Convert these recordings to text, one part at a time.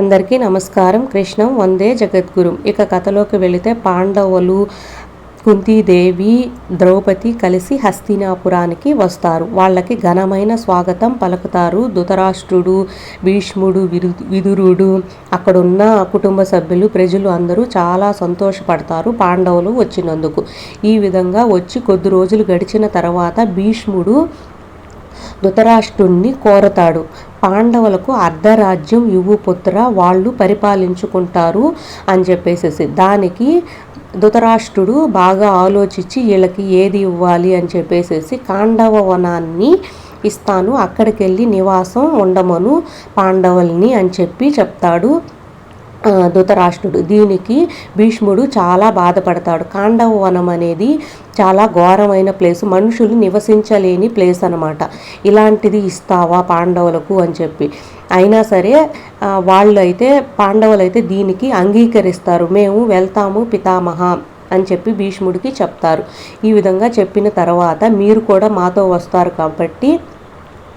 అందరికీ నమస్కారం. కృష్ణం వందే జగద్గురు. ఇక కథలోకి వెళితే పాండవులు కుంతీదేవి ద్రౌపది కలిసి హస్తినాపురానికి వస్తారు. వాళ్ళకి ఘనమైన స్వాగతం పలుకుతారు. ధృతరాష్ట్రుడు భీష్ముడు విరు విదురుడు అక్కడున్న కుటుంబ సభ్యులు ప్రజలు అందరూ చాలా సంతోషపడతారు పాండవులు వచ్చినందుకు. ఈ విధంగా వచ్చి కొద్ది రోజులు గడిచిన తర్వాత భీష్ముడు ధృతరాష్ట్రుణ్ణి కోరతాడు. పాండవులకు అర్ధరాజ్యం ఇవ్వు పుత్ర వాళ్ళు పరిపాలించుకుంటారు అని చెప్పేసేసి. దానికి ధృతరాష్ట్రుడు బాగా ఆలోచించి వీళ్ళకి ఏది ఇవ్వాలి అని చెప్పేసేసి కాండవ వనాన్ని ఇస్తాను. అక్కడికి వెళ్ళి నివాసం ఉండమను పాండవుల్ని అని చెప్పి చెప్తాడు. ధృతరాష్ట్రుడు. దీనికి భీష్ముడు చాలా బాధపడతాడు. కాండవ వనం అనేది చాలా ఘోరమైన ప్లేస్. మనుషులు నివసించలేని ప్లేస్ అనమాట ఇలాంటిది ఇస్తావా పాండవులకు అని చెప్పి. అయినా సరే వాళ్ళు అయితే పాండవులు అయితే దీనికి అంగీకరిస్తారు. మేము వెళ్తాము పితామహ అని చెప్పి భీష్ముడికి చెప్తారు. ఈ విధంగా చెప్పిన తర్వాత మీరు కూడా మాతో వస్తారు కాబట్టి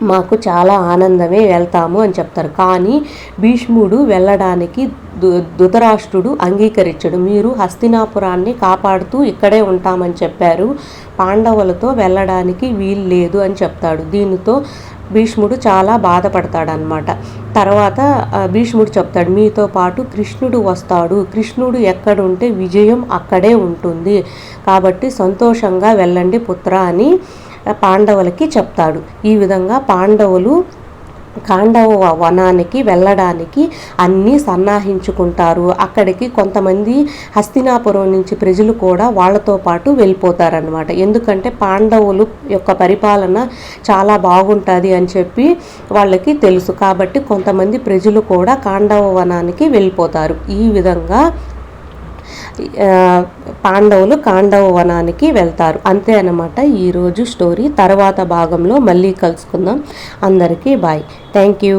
మాకు చాలా ఆనందమే వెళ్తాము అని చెప్తారు. కానీ భీష్ముడు వెళ్ళడానికి ధృ- ధృతరాష్ట్రుడు అంగీకరించడు. మీరు హస్తినాపురాన్ని కాపాడుతూ ఇక్కడే ఉంటామని చెప్పారు. పాండవులతో వెళ్ళడానికి వీలు లేదు అని చెప్తాడు. దీనితో భీష్ముడు చాలా బాధపడతాడనమాట తర్వాత భీష్ముడు చెప్తాడు మీతో పాటు కృష్ణుడు వస్తాడు. కృష్ణుడు ఎక్కడుంటే విజయం అక్కడే ఉంటుంది. కాబట్టి సంతోషంగా వెళ్ళండి పుత్ర అని పాండవులకి చెప్తాడు. ఈ విధంగా పాండవులు కాండవ వనానికి వెళ్ళడానికి అన్నీ సన్నాహించుకుంటారు. అక్కడికి కొంతమంది హస్తినాపురం నుంచి ప్రజలు కూడా వాళ్ళతో పాటు వెళ్ళిపోతారనమాట ఎందుకంటే పాండవులు యొక్క పరిపాలన చాలా బాగుంటుంది అని చెప్పి వాళ్ళకి తెలుసు. కాబట్టి కొంతమంది ప్రజలు కూడా కాండవ వనానికి వెళ్ళిపోతారు. ఈ విధంగా పాండవులు కాండవ వనానికి వెళ్తారు. అంతే అనమాట ఈరోజు స్టోరీ తర్వాత భాగంలో మళ్ళీ కలుసుకుందాం. అందరికీ బాయ్ థ్యాంక్ యూ